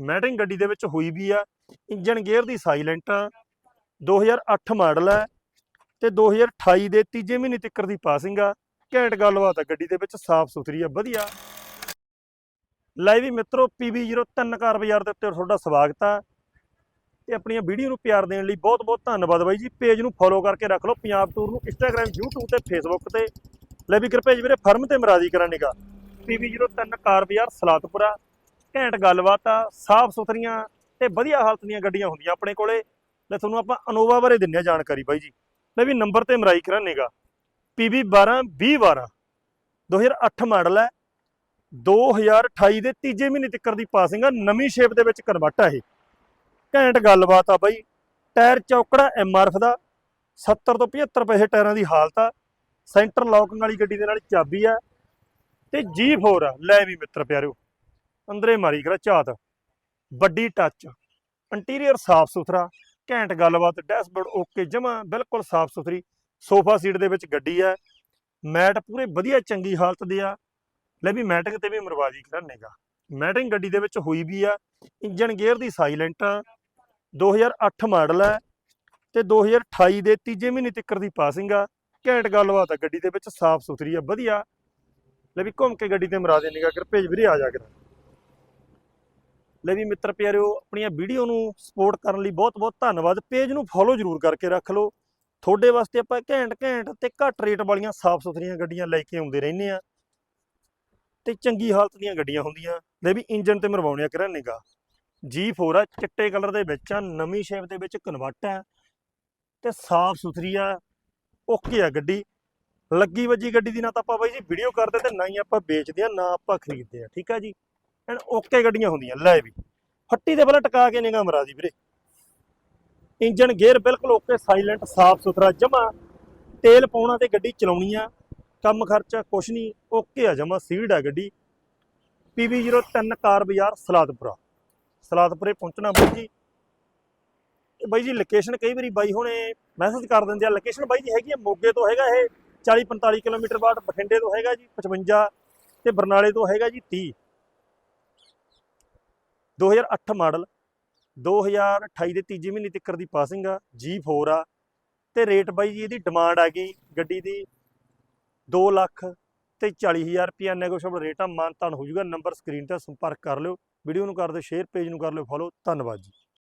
Matting ਗੱਡੀ ਦੇ ਵਿੱਚ ਹੋਈ ਵੀ ਆ ਇੰਜਨ ਗੇਅਰ ਦੀ ਸਾਇਲੈਂਟ ਆ 2008 ਮਾਡਲ ਹੈ ਤੇ 2028 ਦੇ ਤੀਜੇ ਮਹੀਨੇ ਤੱਕ ਦੀ ਪਾਸਿੰਗ ਆ। ਘੈਂਟ ਗੱਲਬਾਤ ਆ, ਗੱਡੀ ਦੇ ਵਿੱਚ ਸਾਫ਼ ਸੁਥਰੀ ਆ, ਵਧੀਆ। ਲੈ ਵੀ ਮਿੱਤਰੋ PB03 ਕਾਰ ਬਾਜ਼ਾਰ ਦੇ ਉੱਤੇ ਤੁਹਾਡਾ ਸਵਾਗਤ ਆ। ਤੇ ਆਪਣੀਆਂ ਵੀਡੀਓ ਨੂੰ ਪਿਆਰ ਦੇਣ ਲਈ ਬਹੁਤ ਬਹੁਤ ਧੰਨਵਾਦ ਬਾਈ ਜੀ। ਪੇਜ ਨੂੰ ਫੋਲੋ ਕਰਕੇ ਰੱਖ ਲਓ ਪੰਜਾਬ ਟੂਰ ਨੂੰ, Instagram, YouTube ਤੇ Facebook ਤੇ। ਲੈ ਵੀ ਕਿਰਪਾ ਵੀਰੇ, ਫਰਮ ਤੇ ਮਰਾਦੀ ਕਰਾਂ ਨਿਗਾ PB03 ਕਾਰ ਬਾਜ਼ਾਰ ਸਲਾਤਪੁਰਾ ਘੈਂਟ ਗੱਲਬਾਤ ਆ ਸਾਫ਼ ਸੁਥਰੀਆਂ ਤੇ ਵਧੀਆ ਹਾਲਤ ਦੀਆਂ ਗੱਡੀਆਂ ਹੁੰਦੀਆਂ ਆਪਣੇ ਕੋਲੇ। ਲੈ ਤੁਹਾਨੂੰ ਆਪਾਂ ਅਨੋਵਾ ਬਾਰੇ ਦਿੰਨੇ ਆ ਜਾਣਕਾਰੀ ਬਾਈ ਜੀ। ਮੈਂ ਵੀ ਨੰਬਰ ਤੇ ਮਰਾਈ ਕਰਾਂ ਨਿਗਾ PB12 2012 2008 ਮਾਡਲ ਹੈ। 2028 ਦੇ ਤੀਜੇ ਮਹੀਨੇ ਤੱਕ ਦੀ ਪਾਸਿੰਗ ਆ, ਨਵੀਂ ਸ਼ੇਪ ਦੇ ਵਿੱਚ ਕਨਵਰਟ ਆ ਇਹ। ਘੈਂਟ ਗੱਲਬਾਤ ਆ ਬਾਈ। ਟਾਇਰ ਚੌਕੜਾ ਐਮਆਰਐਫ ਦਾ 70 ਤੋਂ 75 ਪੈਸੇ ਟਾਇਰਾਂ ਦੀ ਹਾਲਤ ਆ। ਸੈਂਟਰ ਲੌਕਿੰਗ ਵਾਲੀ ਗੱਡੀ ਦੇ ਨਾਲ ਚਾਬੀ ਆ। ਤੇ G4 ਆ। ਲੈ ਵੀ ਮਿੱਤਰ ਪਿਆਰਿਓ। ਅੰਦਰੇ ਮਾਰੀ ਕਰਾ ਝਾਤ। ਵੱਡੀ ਟੱਚ ਇੰਟੀਰੀਅਰ ਸਾਫ਼ ਸੁਥਰਾ, ਘੈਂਟ ਗੱਲਬਾਤ ਡੈਸ਼ਬੋਰਡ ਓਕੇ ਜਮਾ, ਬਿਲਕੁਲ ਸਾਫ਼ ਸੁਥਰੀ। ਸੋਫਾ ਸੀਟ ਦੇ ਵਿੱਚ ਗੱਡੀ ਹੈ। ਮੈਟ ਪੂਰੇ ਵਧੀਆ ਚੰਗੀ ਹਾਲਤ ਦੇ ਆ। ਲੈ ਵੀ ਮੈਟਿੰਗ ਤੇ ਵੀ ਮਰਵਾਜੀ ਕਰਨੇਗਾ ਮੈਟਿੰਗ ਗੱਡੀ ਦੇ ਵਿੱਚ ਹੋਈ ਵੀ ਆ। ਇੰਜਨ ਗੇਅਰ ਦੀ ਸਾਇਲੈਂਟ ਆ। 2008 ਮਾਡਲ ਹੈ ਤੇ 2028 ਦੇ ਤੀਜੇ ਮਹੀਨੇ ਤੱਕ ਦੀ ਪਾਸਿੰਗ ਆ। ਘੈਂਟ ਗੱਲਬਾਤ ਆ। ਗੱਡੀ ਦੇ ਵਿੱਚ ਸਾਫ਼ ਸੁਥਰੀ ਆ, ਵਧੀਆ। ਲੈ ਵੀ ਘੁੰਮ ਕੇ ਗੱਡੀ ਤੇ ਮਰਾ ਦੇ ਨਿਗਾ ਭੇਜ ਵੀਰੇ ਆ ਜਾ ਕੇ। ਲੈ ਵੀ ਮਿੱਤਰ ਪਿਆਰਿਓ, ਆਪਣੀਆਂ ਵੀਡੀਓ ਨੂੰ ਸਪੋਰਟ ਕਰਨ ਲਈ ਬਹੁਤ ਬਹੁਤ ਧੰਨਵਾਦ। ਪੇਜ ਨੂੰ ਫੋਲੋ ਜ਼ਰੂਰ ਕਰਕੇ ਰੱਖ ਲਓ। ਤੁਹਾਡੇ ਵਾਸਤੇ ਆਪਾਂ ਘੈਂਟ ਘੈਂਟ ਤੇ ਘੱਟ ਰੇਟ ਵਾਲੀਆਂ ਸਾਫ਼ ਸੁਥਰੀਆਂ ਗੱਡੀਆਂ ਲੈ ਕੇ ਆਉਂਦੇ ਰਹਿੰਦੇ ਆ ਤੇ ਚੰਗੀ ਹਾਲਤ ਦੀਆਂ ਗੱਡੀਆਂ ਹੁੰਦੀਆਂ। ਲੈ ਵੀ ਇੰਜਨ ਤੇ ਮਰਵਾਉਣਿਆ ਕਰਨ ਨਿਗਾ G4 ਆ, ਚਿੱਟੇ ਕਲਰ ਦੇ ਵਿੱਚ ਆ, ਨਵੀਂ ਸ਼ੇਪ ਦੇ ਵਿੱਚ ਕਨਵਰਟ ਆ। ਤੇ ਸਾਫ਼ ਸੁਥਰੀ ਆ ਓਕੇ ਆ ਗੱਡੀ। ਲੱਗੀ ਵੱਜੀ ਗੱਡੀ ਦੀ ਨਾ ਤਾਂ ਆਪਾਂ ਬਾਈ ਜੀ ਵੀਡੀਓ ਕਰਦੇ ਤੇ ਨਾ ਹੀ ਆਪਾਂ ਵੇਚਦੇ ਆ, ਨਾ ਆਪਾਂ ਖਰੀਦਦੇ ਆ। ਠੀਕ ਆ ਜੀ? ਐਨ ਓਕੇ ਗੱਡੀਆਂ ਹੁੰਦੀਆਂ, ਲੈ ਵੀ। ਫੱਟੀ ਦੇ ਪਹਿਲਾਂ ਟਕਾ ਕੇ ਨਿਗਾ ਮਰਾ ਦੀ ਵੀਰੇ। ਇੰਜਨ ਗੇਅਰ ਬਿਲਕੁਲ ਓਕੇ ਸਾਇਲੈਂਟ ਸਾਫ਼ ਸੁਥਰਾ ਜਮਾ ਤੇਲ ਪਾਉਣਾ ਤੇ ਗੱਡੀ ਚਲਾਉਣੀ ਆ, ਕੰਮ ਖਰਚਾ ਕੁਛ ਨਹੀਂ, ਓਕੇ ਆ ਜਮਾ ਸੀਡ ਆ ਗੱਡੀ। PB03 ਕਾਰ ਬਾਜ਼ਾਰ ਸਲਾਦਪੁਰਾ। ਸਲਾਦਪੁਰੇ ਪਹੁੰਚਣਾ ਬਾਈ ਜੀ। ਤੇ ਬਾਈ ਜੀ ਲੋਕੇਸ਼ਨ ਕਈ ਵਾਰੀ ਬਾਈ ਹੁਣੇ ਮੈਸੇਜ ਕਰ ਦਿੰਦੇ ਆ ਲੋਕੇਸ਼ਨ ਬਾਈ ਜੀ ਹੈਗੀ ਆ ਮੋਗੇ ਤੋਂ ਹੈਗਾ ਇਹ 40 45 ਕਿਲੋਮੀਟਰ ਬਾਅਦ ਬਠਿੰਡੇ ਤੋਂ ਹੈਗਾ ਜੀ 55 ਤੇ ਬਰਨਾਲੇ ਤੋਂ ਹੈਗਾ ਜੀ 30 2008 ਮਾਡਲ 2028 ਦੇ ਤੀਜੇ ਮਹੀਨੇ ਤੱਕ ਦੀ ਪਾਸਿੰਗ ਆ G4 ਆ, ਤੇ ਰੇਟ ਬਾਈ ਜੀ ਇਹਦੀ ਡਿਮਾਂਡ ਆ ਗਈ ਗੱਡੀ ਦੀ 2 ਲੱਖ ਤੇ 40000 ਰੁਪਿਆ ਨੈਗੋਸ਼ੀਏਬਲ ਰੇਟ ਆ, ਮਾਨਤਾਨ ਹੋ ਜਾਊਗਾ ਨੰਬਰ ਸਕਰੀਨ ਤੇ ਸੰਪਰਕ ਕਰ ਲਿਓ ਵੀਡੀਓ ਨੂੰ ਕਰ ਦਿਓ ਸ਼ੇਅਰ ਪੇਜ ਨੂੰ ਕਰ ਲਿਓ ਫੋਲੋ ਧੰਨਵਾਦ ਜੀ।